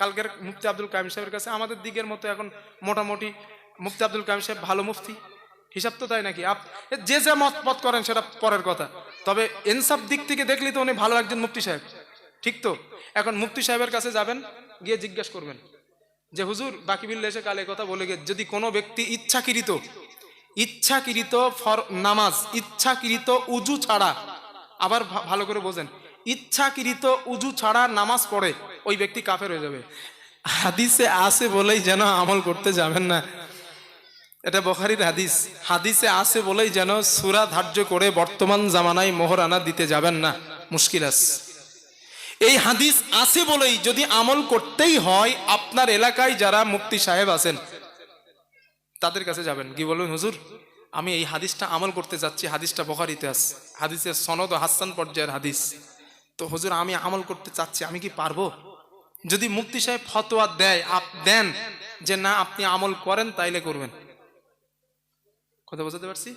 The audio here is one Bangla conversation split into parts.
কালকের মুফতি আব্দুল কাইম সাহেবের কাছে আমাদের দিকের মতো এখন মোটামুটি মুফতি আব্দুল কাইম সাহেব ভালো মুফতি। হিসাব তো তাই নাকি? আপ যে যে মত পথ করেন সেটা পরের কথা। তবে এনসাফ দিক থেকে দেখলি তো উনি ভালো একজন মুফতি সাহেব। ঠিক তো? এখন মুফতি সাহেবের কাছে যাবেন, গিয়ে জিজ্ঞেস করবেন যে, হুজুর, বাকি বিল্লে এসে কালে কথা বলে গে যদি কোনো ব্যক্তি ইচ্ছাকৃত ইচ্ছাকৃত ফর নামাজ, ইচ্ছাকৃত উজু ছাড়া, আবার ভালো করে বোঝেন, ইচ্ছাকৃত উজু ছাড়া নামাজ পড়ে ওই ব্যক্তি কাফের হয়ে যাবে। হাদিসে আছে বলেই যেন আমল করতে যাবেন না। এটা বখারির হাদিস। হাদিসে আছে বলেই যেন সুরা ধার্য করে বর্তমান জামানায় মোহরানা দিতে যাবেন না। মুশকিল আছে। এই হাদিস আছে বলেই যদি আমল করতেই হয়, আপনার এলাকায় যারা মুক্তি সাহেব আছেন, তাদের কাছে যাবেন। কি বলবেন হুজুর? আমি এই হাদিসটা আমল করতে যাচ্ছি, হাদিসটা বখারিতে আছে। হাদিসের সনদ ও হাসান পর্যায়ের হাদিস। তো হুজুর, আমি আমল করতে চাচ্ছি, আমি কি পারব? যদি মুফতি সাহেব ফতোয়া দেয়, আপ, দেন যে না, আপনি আমল করেন, তাইলে করবেন। কথা বোঝাতে পারছি?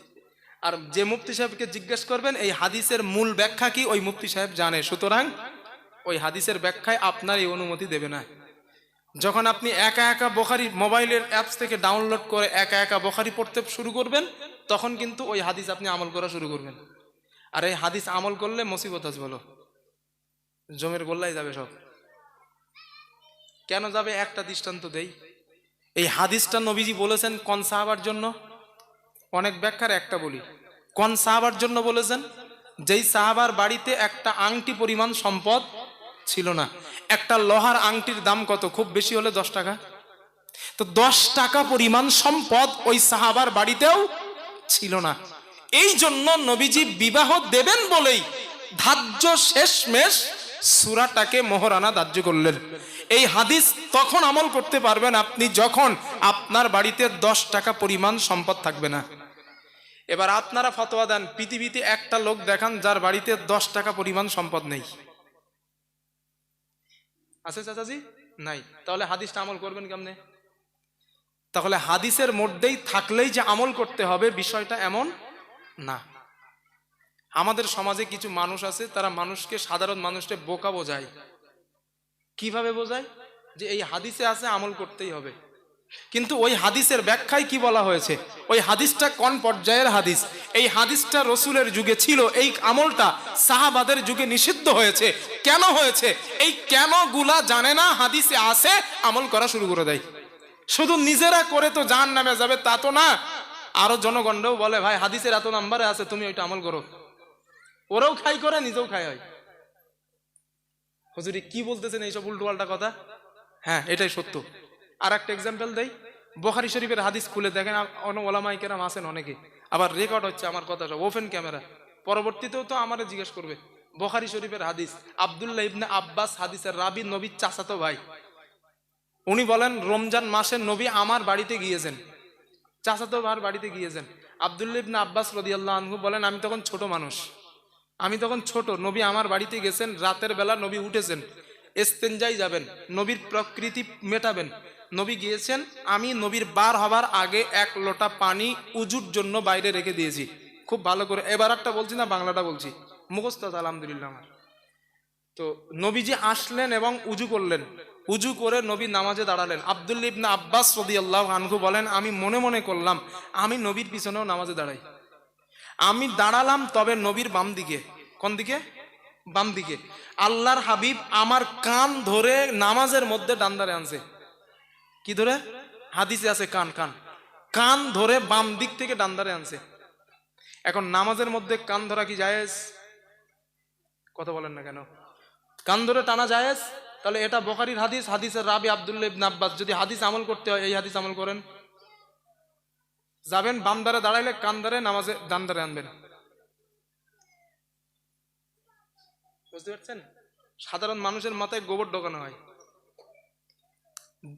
আর যে মুফতি সাহেবকে জিজ্ঞেস করবেন, এই হাদিসের মূল ব্যাখ্যা কি? ওই মুফতি সাহেব জানে। সুতরাং ওই হাদিসের ব্যাখ্যায় আপনার এই অনুমতি দেবে না। যখন আপনি একা একা বখারি মোবাইলের অ্যাপস থেকে ডাউনলোড করে একা একা বখারি পড়তে শুরু করবেন, তখন কিন্তু ওই হাদিস আপনি আমল করা শুরু করবেন। আর এই হাদিস আমল করলে মুসিবত আছে বলো। জমের গোল্লাই যাবে সব। কেন যাবে? একটা দৃষ্টান্ত দেই। এই হাদিসটা নবীজি বলেছেন কন সাহাবার জন্য? অনেক ব্যাখ্যার একটা বলি। কন সাহাবার জন্য বলেছেন? যেই সাহাবার বাড়িতে একটা আংটি পরিমাণ সম্পদ ছিল না। একটা লোহার আংটির দাম কত? খুব বেশি হলে দশ টাকা। তো দশ টাকা পরিমাণ সম্পদ ওই সাহাবার বাড়িতেও ছিল না। এই জন্য নবীজি বিবাহ দেবেন বলেই ধার্য শেষমেশ সুরাটাকে মোহরানা ধার্য করলেন। এই হাদিস তখন আমল করতে পারবেন আপনি যখন আপনার বাড়িতে দশ টাকা পরিমাণ সম্পদ থাকবে না। এবার আপনারা ফতোয়া দেন, পৃথিবীতে একটা লোক দেখান যার বাড়িতে দশ টাকা পরিমাণ সম্পদ নেই। আছে চাচাজি? নাই। তাহলে হাদিসটা আমল করবেন কেমনে? তাহলে হাদিসের মধ্যেই থাকলেই যে আমল করতে হবে বিষয়টা এমন না। আমাদের সমাজে কিছু মানুষ আছে, তারা মানুষকে, সাধারণ মানুষকে বোকা বোঝায়। কীভাবে বোঝায়? যে এই হাদিসে আছে, আমল করতেই হবে। কিন্তু ওই হাদিসের ব্যাখ্যায় কি বলা হয়েছে? ওই হাদিসটা কোন পর্যায়ের হাদিস? এই হাদিসটা রসুলের যুগে ছিল, এই আমলটা সাহাবাদের যুগে নিষিদ্ধ হয়েছে। কেন হয়েছে? এই কেনগুলা জানে না, হাদিসে আছে, আমল করা শুরু করে দেয়। শুধু নিজেরা করে তো জান নামে যাবে, তা তো না। আরও জনগণরাও বলে, ভাই, হাদিসের এত নাম্বারে আছে, তুমি ওইটা আমল করো। ওরাও খাই করে, নিজেও খাই হয়। হুজুরি কি বলতেছেন এইসব উল্টো পাল্টা কথা? হ্যাঁ এটাই সত্য। আর একটা এক্সাম্পল দেই। বখারি শরীফের হাদিস খুলে দেখেন অনেক ওলামাইকেরাম আছেন অনেকে। আবার রেকর্ড হচ্ছে আমার কথাটা ওপেন ক্যামেরা পরবর্তীতেও তো আমারে জিজ্ঞেস করবে। বখারি শরীফের হাদিস, আবদুল্লাহ ইবনে আব্বাস হাদিসের রাবি নবী চাচাতো ভাই। উনি বলেন, রমজান মাসে নবী আমার বাড়িতে গিয়েছেন। চাচাতো ভার বাড়িতে গিয়েছেন। আবদুল্লাহ ইবনে আব্বাস রদিয়াল্লাহ আনহু বলেন, আমি তখন ছোট মানুষ। আমি তখন ছোট, নবী আমার বাড়িতে গেছেন, রাতের বেলা নবী উঠেছেন। এস্তেঞ্জাই যাবেন, নবীর প্রকৃতি মেটাবেন। নবী গিয়েছেন, আমি নবীর বার হবার আগে এক লোটা পানি উজুর জন্য বাইরে রেখে দিয়েছি। খুব ভালো করে, এবার একটা বলছি না, বাংলাটা বলছি। মুখস্থ আছে আলহামদুলিল্লাহ আমার। তো নবীজি আসলেন এবং উজু করলেন, উজু করে নবী নামাজে দাঁড়ালেন। আব্দুল ইবনা আব্বাস রদি আল্লাহ আনহু বলেন, আমি মনে মনে করলাম, আমি নবীর পিছনেও নামাজে দাঁড়াই। আমি দাঁড়ালাম তবে নবীর বাম দিকে। কোন দিকে? বাম দিকে। আল্লাহর হাবিব আমার কান ধরে নামাজের মধ্যে ডান্দারে আনছে। কি ধরে? হাদিসে আছে কান কান। কান ধরে বাম দিক থেকে ডান্দারে আনছে। এখন নামাজের মধ্যে কান ধরা কি জায়েজ? কথা বলেন না কেন? কান ধরে টানা জায়েজ? তাহলে এটা বখারির হাদিস, হাদিসের রাবি আব্দুল্লাহ ইবনে আব্বাস। যদি হাদিস আমল করতে হয়, এই হাদিস আমল করেন। যাবেন, বাম দ্বারে দাঁড়াইলে কান দ্বারে, নামাজে ডান দ্বারে আনবেন। বুঝতে পারছেন? সাধারণ মানুষের মাথায় গোবর ঢোকানো হয়।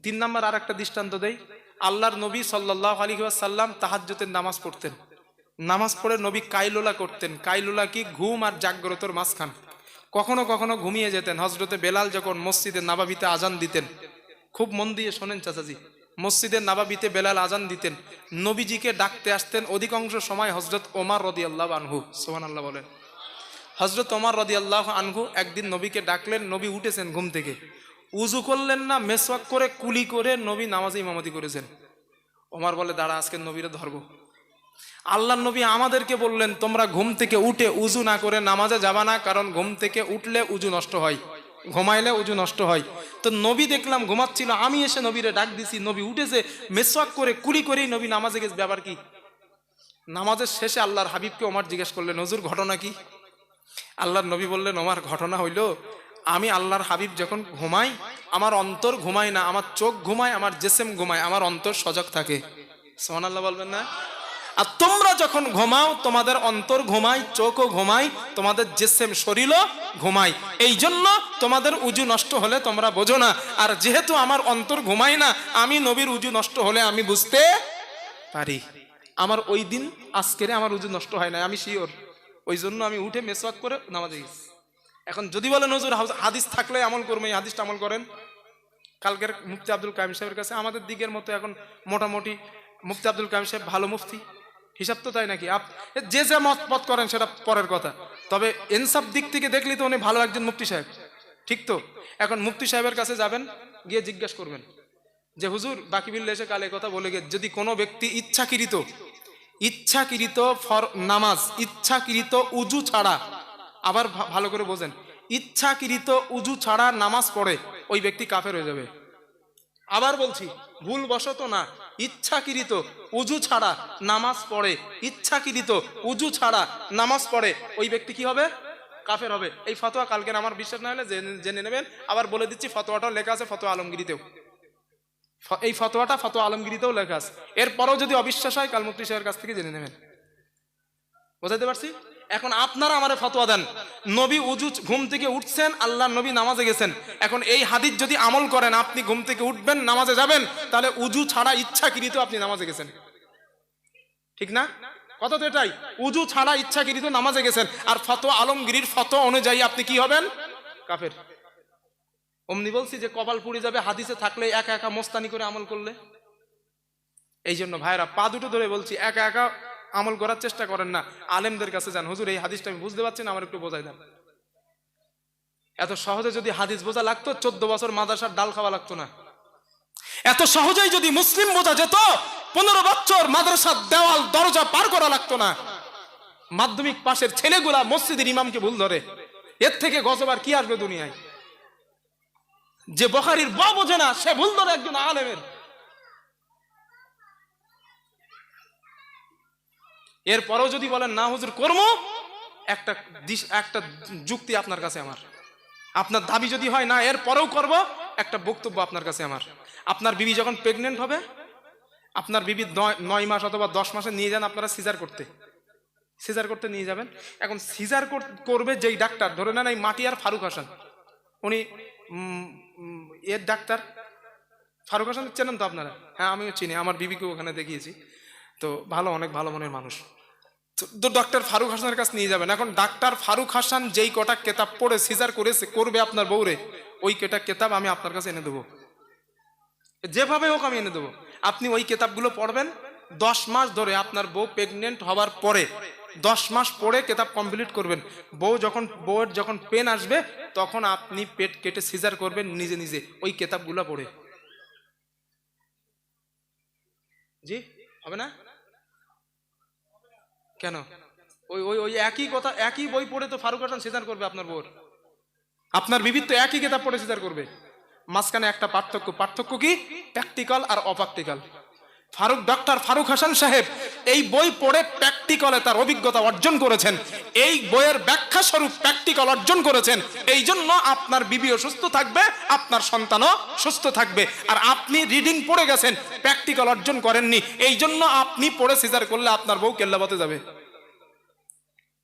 তিন নাম্বার আর একটা দৃষ্টান্ত দেই। আল্লাহর নবী সাল্লাহ আলী সাল্লাম তাহাজ্জতের নামাজ পড়তেন। নামাজ পড়ে নবী কাইলোলা করতেন। কাইলোলা কি ঘুম আর জাগ্রতর মাঝখান। কখনো কখনো ঘুমিয়ে যেতেন। হজরতে বেলাল যখন মসজিদে নাবাবিতে আজান দিতেন। খুব মন দিয়ে শোনেন চাচাজি। মসজিদের নাবাবিতে বেলাল আজান দিতেন। নবীজিকে ডাকতে আসতেন অধিকাংশ সময় হজরত ওমার রদি আল্লাহ আনহু। সোহান আল্লাহ বলেন। হজরত ওমার রদি আল্লাহ আনহু একদিন নবীকে ডাকলেন, নবী, উঠেছেন ঘুম থেকে। উজু করলেন না, মেসওয়াক করে, কুলি করে নবী নামাজে ইমামতি করেছেন। ওমার বলে, দাঁড়া, আজকে নবীরে ধরব। আল্লাহ নবী আমাদেরকে বললেন, তোমরা ঘুম থেকে উঠে উজু না করে নামাজে যাবা না, কারণ ঘুম থেকে উঠলে উজু নষ্ট হয়। ঘুমাইলে উজু নষ্ট হয়। তো নবী দেখলাম ঘুমাচ্ছিল, আমি এসে নবীরে ডাক দিছি, নবী উঠেছে, মেসওয়াক করে, কুলি করেই নবী নামাজে গেছে। ব্যাপার কি? নামাজের শেষে আল্লাহর হাবিবকে ওমার জিজ্ঞেস করলেন নজুর ঘটনা কি? আল্লাহর নবী বললেন, ওমার, ঘটনা হইল, আমি আল্লাহর হাবিব যখন ঘুমাই, আমার অন্তর ঘুমায় না, আমার চোখ ঘুমায়, আমার জেসেম ঘুমায়, আমার অন্তর সজাগ থাকে। সোহান আল্লাহ বলবেন না? আর তোমরা যখন ঘুমাও, তোমাদের অন্তর ঘুমায়, চোখও ঘুমায়, তোমাদের জেসেম শরীরও ঘুমায়। এই জন্য তোমাদের উজু নষ্ট হলে তোমরা বোঝো না। আর যেহেতু আমার অন্তর ঘুমায় না, আমি নবীর উজু নষ্ট হলে আমি বুঝতে পারি। আমার ওই দিন আজকেরে আমার উজু নষ্ট হয় না আমি শিওর। ওই জন্য আমি উঠে মেসওয়াক করে নামাজে গেছি। এখন যদি বলে নজর হাদিস থাকলে আমল করব, এই হাদিসটা আমল করেন। কালকের মুফতি আব্দুল কাইম সাহেবের কাছে আমাদের দিকের মতো এখন মোটামুটি মুফতি আব্দুল কাইম সাহেব ভালো মুফতি। হিসাব তো তাই নাকি? আপ যে যে মত পথ করেন সেটা পরের কথা। তবে এনসাফ দিক থেকে দেখলি তো উনি ভালো একজন মুফতি সাহেব। ঠিক তো? এখন মুফতি সাহেবের কাছে যাবেন, গিয়ে জিজ্ঞেস করবেন যে, হুজুর, বাকি বিল্লে এসে কালে কথা বলে গে যদি কোনো ব্যক্তি ইচ্ছাকৃত ইচ্ছাকৃত ফর নামাজ, ইচ্ছাকৃত উজু ছাড়া, আবার ভালো করে বোঝেন, ইচ্ছাকৃত উজু ছাড়া নামাজ পড়ে, ওই ব্যক্তি কাফের হয়ে যাবে। আবার বলছি ভুল বশত না। ইচ্ছাকৃত উজু ছাড়া নামাজ পড়ে, ইচ্ছাকৃত উজু ছাড়া নামাজ পড়ে, ওই ব্যক্তি কি হবে? কাফের হবে। এই ফতোয়া কালকের আমার বিশ্বাস না হলে জেনে- নেবেন। আবার বলে দিচ্ছি, ফতোয়াটাও লেখা আছে, ফতোয়া আলমগিরিতেও। এই ফতোয়াটা ফতোয়া আলমগিরিতেও লেখা আছে। এরপরেও যদি অবিশ্বাস হয়, কাল মুক্তি সাহেবের কাছ থেকে জেনে নেবেন। বোঝাইতে পারছি? এখন আপনারা আমারে ফতোয়া দেন। নবী উজু ঘুম থেকে উঠছেন আল্লাহ নবী নামাজে গেছেন। এখন এই হাদিস যদি আমল করেন, আপনি ঘুম থেকে উঠবেন, নামাজে যাবেন, তাহলে উজু ছাড়া ইচ্ছা ইচ্ছাকৃত আপনি নামাজে গেছেন। ঠিক না? কথা তো এটাই। উজু ছাড়া ইচ্ছা ইচ্ছাকৃত নামাজে গেছেন। আর ফতোয়া আলমগিরির ফতোয়া অনুযায়ী আপনি কি হবেন? কাফের। অমনি বলছি যে কপাল পুড়ে যাবে, হাদিসে থাকলে একা একা মোস্তানি করে আমল করলে। এই জন্য ভাইরা, পা দুটো ধরে বলছি, একা একা আমল করার চেষ্টা করেন না। আলেমদের কাছে যান। হুজুর, এই হাদিসটা আমি বুঝতে পারছি না, আমার একটু বোঝাই দেন। এত সহজে যদি হাদিস বোঝা লাগতো, চোদ্দ বছর মাদ্রাসার ডাল খাওয়া লাগতো না। এত সহজেই যদি মুসলিম বোঝা যেত, পনেরো বছর মাদ্রাসার দেওয়াল, দরজা পার করা লাগতো না। মাধ্যমিক পাশের ছেলেগুলা মসজিদের ইমামকে ভুল ধরে। এর থেকে গজবার কি আসবে দুনিয়ায়? যে বখারির ব বোঝে না, সে ভুল ধরে একজন আলেমের। এরপরেও যদি বলেন, না হুজুর কর্ম একটা দিশ, একটা যুক্তি আপনার কাছে আমার। আপনার দাবি যদি হয়, না এর পরেও করব, একটা বক্তব্য আপনার কাছে আমার। আপনার বিবি যখন প্রেগনেন্ট হবে, আপনার বিবি নয়- মাস অথবা দশ মাসে নিয়ে যান আপনারা সিজার করতে। সিজার করতে নিয়ে যাবেন। এখন সিজার করবে যেই ডাক্তার, ধরে নেন এই মাটিয়ার ফারুক হাসান। উনি এর ডাক্তার। ফারুক হাসান চেনেন তো আপনারা? হ্যাঁ আমিও চিনি, আমার বিবিকে ওখানে দেখিয়েছি। তো ভালো, অনেক ভালো মনের মানুষ। তো- ডক্টর ফারুক হাসানের কাছে নিয়ে যাবেন। এখন ডাক্তার ফারুক হাসান যেই কটা কেতাব পড়ে, সিজার করেছে, করবে আপনার বউরে, ওই কেটা কেতাব আমি আপনার কাছে এনে দেবো। যেভাবে হোক আমি এনে দেবো। আপনি ওই কেতাবগুলো পড়বেন। দশ মাস ধরে আপনার বউ প্রেগনেন্ট হবার পরে, দশ মাস পরে কেতাব কমপ্লিট করবেন। বউ যখন, বউয়ের যখন পেন আসবে, তখন আপনি পেট কেটে সিজার করবেন নিজে নিজে, ওই কেতাবগুলো পড়ে। জি? হবে না? কেন? ওই ওই ওই একই কথা, একই বই পড়ে তো ফারুক হাসান সিজার করবে আপনার বোর আপনার বিবিধ তো একই কিতাব পড়ে সিজার করবে। মাঝখানে একটা পার্থক্য পার্থক্য কি? প্র্যাকটিক্যাল আর অপ্র্যাকটিক্যাল ফারুক ডক্টর ফারুক হাসান সাহেব, এই বই পড়ে প্র্যাকটিক্যালে তার অভিজ্ঞতা অর্জন করেছেন। এই বইয়ের ব্যাখ্যা স্বরূপ প্র্যাকটিক্যাল অর্জন করেছেন। এই জন্য আপনার বিবিও সুস্থ থাকবে, আপনার সন্তানও সুস্থ থাকবে। আর আপনি রিডিং পড়ে গেছেন প্র্যাকটিক্যাল অর্জন করেননি। এই জন্য আপনি পড়ে সিজার করলে আপনার বউ কেল্লাবতে যাবে।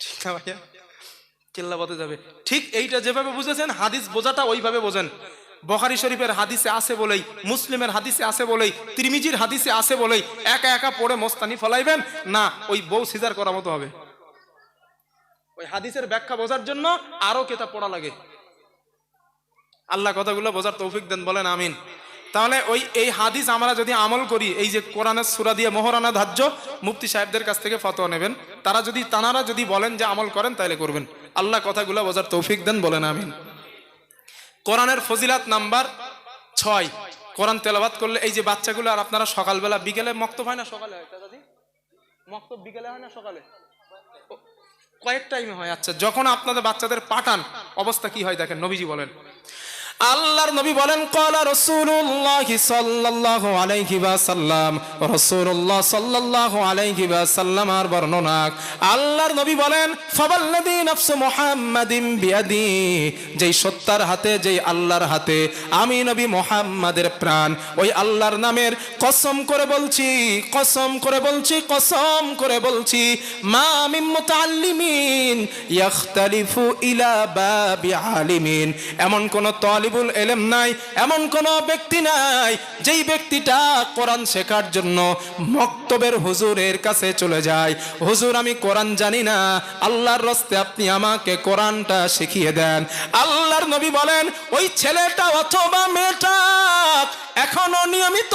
ঠিক না ভাইয়া? কেল্লাবতে যাবে। ঠিক এইটা যেভাবে বুঝেছেন, হাদিস বোঝাটা ওইভাবে বোঝেন। বখারি শরীফের হাদিসে আছে বলেই, মুসলিমের হাদিসে আছে বলেই, তিরমিজির হাদিসে আছে বলেই, একা একা পড়ে মোস্তানি ফলাইবেন? না, ওই বউ সিজার করার মতো হবে। ওই হাদিসের ব্যাখ্যা বোঝার জন্য আরও কেতাব পড়া লাগে। আল্লাহ কথাগুলো বোঝার তৌফিক দেন বলেন, আমিন। তাহলে ওই, এই হাদিস আমরা যদি আমল করি, এই যে কোরআনের সুরা দিয়ে মোহরানা ধার্য, মুফতি সাহেবদের কাছ থেকে ফতোয়া নেবেন। তারা যদি, তানারা যদি বলেন যে আমল করেন, তাহলে করবেন। আল্লাহ কথাগুলো বোঝার তৌফিক দেন বলেন, আমিন। কোরআনের ফজিলাত নাম্বার ছয়। কোরআন তেলাবাত করলে এই যে বাচ্চাগুলো, আর আপনারা সকালবেলা, বিকেলে মক্ত হয় না সকালে? হয় দাদি বিকেলে হয় না সকালে? কয়েক টাইমে হয়। আচ্ছা যখন আপনাদের বাচ্চাদের পাঠান, অবস্থা কি হয় দেখেন, নবীজি বলেন। আল্লাহর নবী বলেন কলা রসুল্লাহ সাল্লাল্লাহু আলাইহি ওয়াসাল্লাম। রাসূলুল্লাহ সাল্লাল্লাহু আলাইহি ওয়াসাল্লাম আর বর্ণনা আল্লাহর নবী বলেন মুহাম্মাদিন বিয়াদি। যেই সত্তার হাতে, যেই আল্লাহর হাতে আমি নবী মুহাম্মাদের প্রাণ, ওই আল্লাহর নামের কসম করে বলছি, কসম করে বলছি, কসম করে বলছি, মা মিন মুতাআল্লিমিন ইয়াখতালিফু ইলা বাবি আলিমিন। এমন কোন তালিবুল এলেম নাই, এমন কোন ব্যক্তি নাই যেই ব্যক্তিটা কোরআন শেখার জন্য মক্তবের হুজুরের কাছে চলে যায়। হুজুর, আমি কোরআন জানি না, আল্লাহর রস্তে আপনি আমাকে কোরআনটা শিখিয়ে দেন। আল্লাহর নবী বলেন, ওই ছেলেটা অথবা মেয়েটা এখনও নিয়মিত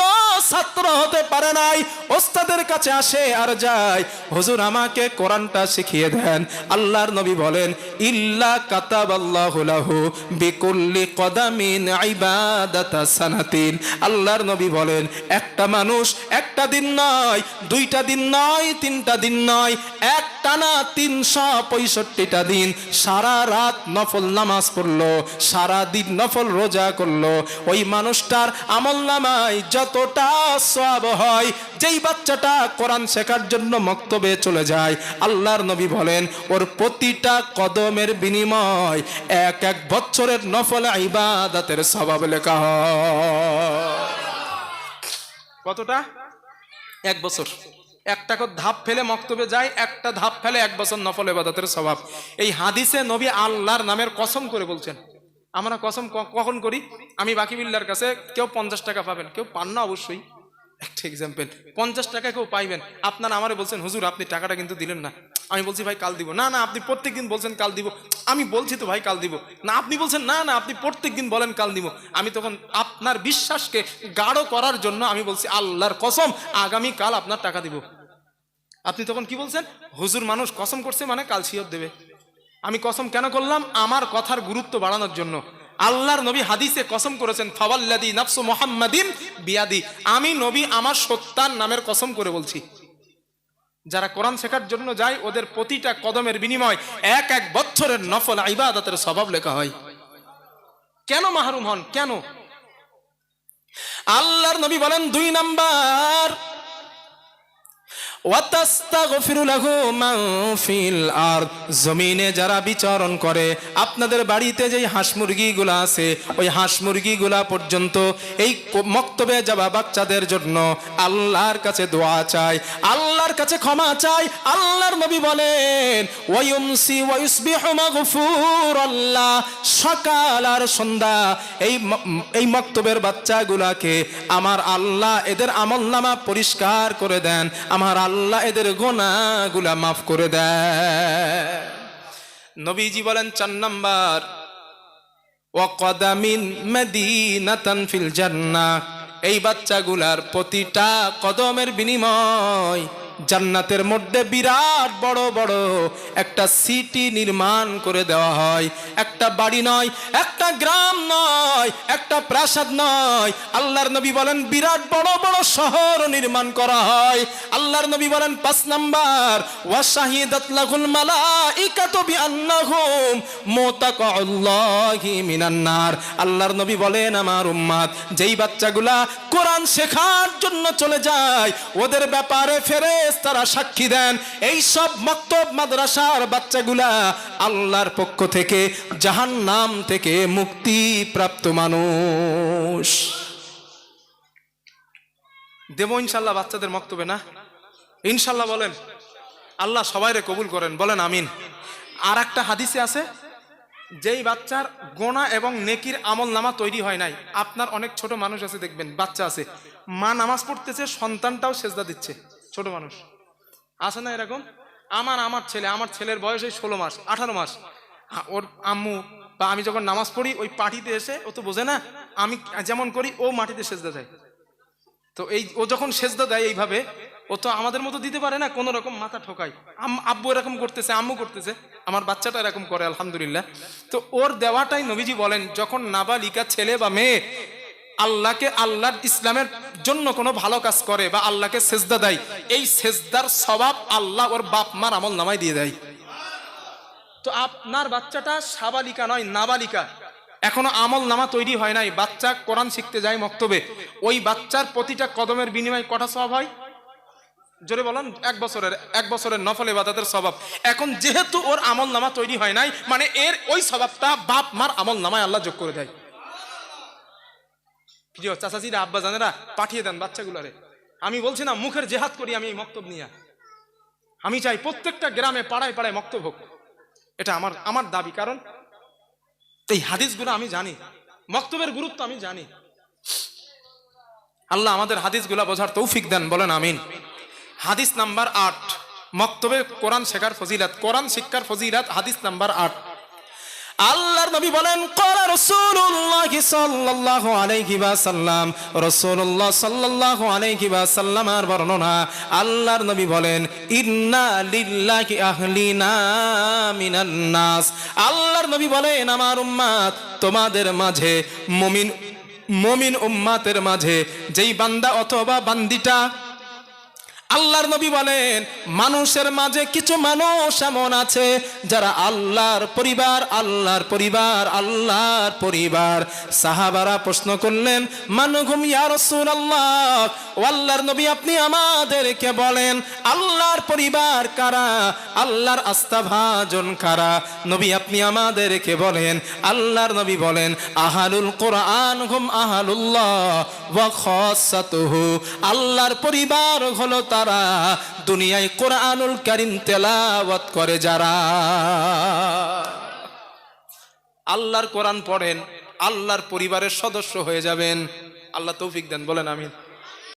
ছাত্র হতে পারে নাই, ওস্তাদের কাছে আসে আর যায়। হুজুর, আমাকে কোরআনটা শিখিয়ে দেন। আল্লাহর নবী বলেন, ইল্লা কাতাবাল্লাহু লাহু বিকুল্লি কদামিন ইবাদাতা সানাতিন। আল্লাহর নবী বলেন, একটা মানুষ একটা দিন নয়, দুইটা দিন নয়, তিনটা দিন নয় এক টানা তিনশো পঁয়ষট্টিটা দিন। সারা রাত নফল নামাজ পড়ল, সারা দিন নফল রোজা করল। ওই মানুষটার আমল নামায় যতটা সব হয়, যেই বাচ্চাটা কোরআন শেখার জন্য মক্তবে চলে যায়, আল্লাহর নবী বলেন, ওর প্রতিটা কদমের বিনিময় এক এক বছরের নফল ইবাদাতের স্বভাব লেখা কতটা? এক বছর। একটা ধাপ ফেলে মক্তবে যায় একটা ধাপ ফেলে এক বছর নফল এবাদতের স্বভাব। এই হাদিসে নবী আল্লাহর নামের কসম করে বলছেন। আমরা কসম কখন করি? আমি বাকি বিল্লার কাছে কেউ পঞ্চাশ টাকা পাবেন কেউ পান না অবশ্যই। একটা এক্সাম্পল পঞ্চাশ টাকা কেউ পাইবেন। আপনারা আমারে বলছেন, হুজুর, আপনি টাকাটা কিন্তু দিলেন না। আমি বলছি, ভাই, কাল দিব। না না, আপনি প্রত্যেক দিন বলছেন কাল দিব। আমি বলছি তো, ভাই, কাল দিব। না, আপনি বলছেন, না না, আপনি প্রত্যেক দিন বলেন কাল দিব। আমি তখন আপনার বিশ্বাসকে গাঢ় করার জন্য আমি বলছি, আল্লাহর কসম আগামী কাল আপনার টাকা দিব। আপনি তখন কি বলছেন? হুজুর, মানুষ কসম করছে মানে কাল শিয়র দেবে। আমি কসম কেন করলাম? আমার কথার গুরুত্ব বাড়ানোর জন্য। আল্লাহর নবী হাদিসে কসম করেছেন ফাওয়াল্লাদি নাফসু মুহাম্মাদিন বিয়াদি। আমি নবী আমার সত্তার নামের কসম করে বলছি। যারা কোরআন শেখার জন্য যায়, ওদের প্রতিটা কদমের বিনিময় এক এক বছরের নফল ইবাদতের স্বভাব লেখা হয়। কেন মাহরুম হন? কেন? আল্লাহর নবী বলেন, দুই নাম্বার জমিনে যারা বিচরণ করে, আপনাদের বাড়িতে যেই হাঁস মুরগিগুলো আছে, ওই হাঁস মুরগিগুলা পর্যন্ত এই মক্তবে যাওয়া বাচ্চাদের জন্য আল্লাহর কাছে দোয়া চাই, আল্লাহর কাছে ক্ষমা চাই। আল্লাহর নবী বলেন ওয়ায়ুসবিহু মাগফুরাল্লাহ। সকাল আর সন্ধ্যা এই এই মক্তবের বাচ্চাগুলাকে আমার আল্লাহ এদের আমলনামা পরিষ্কার করে দেন। আমার আল্লাহ এদের গোনাগুলা মাফ করে দেয়। নবীজি বলেন, চার নাম্বার ফিল এই বাচ্চাগুলার প্রতিটা কদমের বিনিময় জান্নাতের মধ্যে বিরাট বড় বড় একটা সিটি নির্মাণ করে দেওয়া হয়। একটা বাড়ি নয়, একটা গ্রাম নয়, একটা প্রাসাদ নয়। আল্লাহর নবী বলেন, বিরাট বড় বড় শহর নির্মাণ করা হয়। আল্লাহর নবী বলেন, পাঁচ নাম্বার ওয়াশাহিদাত লাহুল মালাইকাতু বিআন্নাহুম মুতাকাল্লাহি মিনান নার আল্লাহর নবী বলেন, আমার উম্মাদ, যেই বাচ্চাগুলা কোরআন শেখার জন্য চলে যায়, ওদের ব্যাপারে ফেরেশতারা সাক্ষী দেন, এই সব মক্তব মাদ্রাসার বাচ্চাগুলা আল্লাহর পক্ষ থেকে জাহান্নাম থেকে মুক্তি প্রাপ্ত মানুষ। দেবো ইনশাল্লাহ বাচ্চাদের মক্তবে না? ইনশাল্লাহ বলেন। আল্লাহ সবাইরে কবুল করেন, বলেন আমিন। আর একটা হাদিসে আছে, যেই বাচ্চার গোনা এবং নেকির আমল নামা তৈরি হয় নাই, আপনার অনেক ছোট মানুষ আছে, দেখবেন, বাচ্চা আছে। মা নামাজ পড়তেছে, সন্তানটাও সেজদা দিচ্ছে। ছোট মানুষ। আছে না এরকম? আমার আমার ছেলে, আমার ছেলের বয়স এই ষোলো মাস, আঠারো মাস। ওর আম্মু, বা আমি যখন নামাজ পড়ি, ওই পাটিতে এসে, ও তো বোঝে না, আমি যেমন করি, ও মাটিতে সেজদা দেয়। তো এই, ও যখন সেজদা দেয় এইভাবে, ও তো আমাদের মতো দিতে পারে না, কোনো রকম মাথা ঠোকায়। আব্বু এরকম করতেছে, আম্মু করতেছে, আমার বাচ্চাটা এরকম করে, আলহামদুলিল্লাহ। তো ওর দেওয়াটাই নবীজি বলেন, যখন নাবালিকা ছেলে বা মেয়ে আল্লাহকে আল্লাহর ইসলামের জন্য কোনো ভালো কাজ করে বা আল্লাহকে সেজদা দেয় এই সেজদার স্বভাব আল্লাহ ওর বাপ মার আমল নামায় দিয়ে দেয়। তো আপনার বাচ্চাটা সাবালিকা নয় নাবালিকা। এখনও আমল নামা তৈরি হয় নাই বাচ্চা কোরআন শিখতে যায় মক্তবে। ওই বাচ্চার প্রতিটা কদমের বিনিময়ে কটা স্বভাব হয়? জোরে বলেন এক বছরের এক বছরের নফল ইবাদতের স্বভাব। এখন যেহেতু ওর আমল নামা তৈরি হয় নাই মানে এর ওই স্বভাবটা বাপ মার আমল নামায় আল্লাহ যোগ করে দেয়। প্রিয় চাচাজিরা আব্বা জানেরা পাঠিয়ে দেন বাচ্চাগুলারে। আমি বলছি, না, মুখের জেহাদ করি আমি এই মক্তব নিয়ে। আমি চাই প্রত্যেকটা গ্রামে পাড়ায় পাড়ায় মক্তব হোক। এটা আমার আমার দাবি। কারণ এই হাদিসগুলো আমি জানি। মক্তবের গুরুত্ব আমি জানি। আল্লাহ আমাদের হাদিসগুলো বোঝার তৌফিক দেন, বলেন আমিন। হাদিস নাম্বার আট, মক্তবে কোরআন শেখার ফজিলাত, কোরআন শিক্ষার ফজিলাত, হাদিস নাম্বার আট। আল্লাহর নবী বলেন, কলা রাসূলুল্লাহ সাল্লাল্লাহু আলাইহি ওয়াসাল্লাম। রাসূলুল্লাহ সাল্লাল্লাহু আলাইহি ওয়াসাল্লাম আর বর্ণনা আল্লাহর নবী বলেন, ইন্না আহলিনা মিনান নাস। আল্লাহর নবী বলেন, আমার উম্মাত তোমাদের মাঝে, মুমিন মুমিন উম্মাতের মাঝে, যেই বান্দা অথবা বান্দিটা আল্লাহর নবী বলেন, মানুষের মাঝে কিছু মানুষ এমন আছে যারা আল্লাহর পরিবার আল্লাহর পরিবার আল্লাহর পরিবার। সাহাবারা প্রশ্ন করলেন মানুঘুম ইয়া রাসূলুল্লাহ? ও আল্লাহর নবী, আপনি আমাদেরকে বলেন, আল্লাহর পরিবার কারা? আল্লাহর আস্থাভাজন কারা? নবী, আপনি আমাদেরকে বলেন। আল্লাহর নবী বলেন, আহালুল কোরআন হুম আহালুল্লাহ আল্লাহর পরিবার হলো তারা দুনিয়ায় কোরআনুল করিম তেলাওয়াত করে যারা। আল্লাহর কোরআন পড়েন, আল্লাহর পরিবারের সদস্য হয়ে যাবেন। আল্লাহ তৌফিক দেন, বলেন আমিন।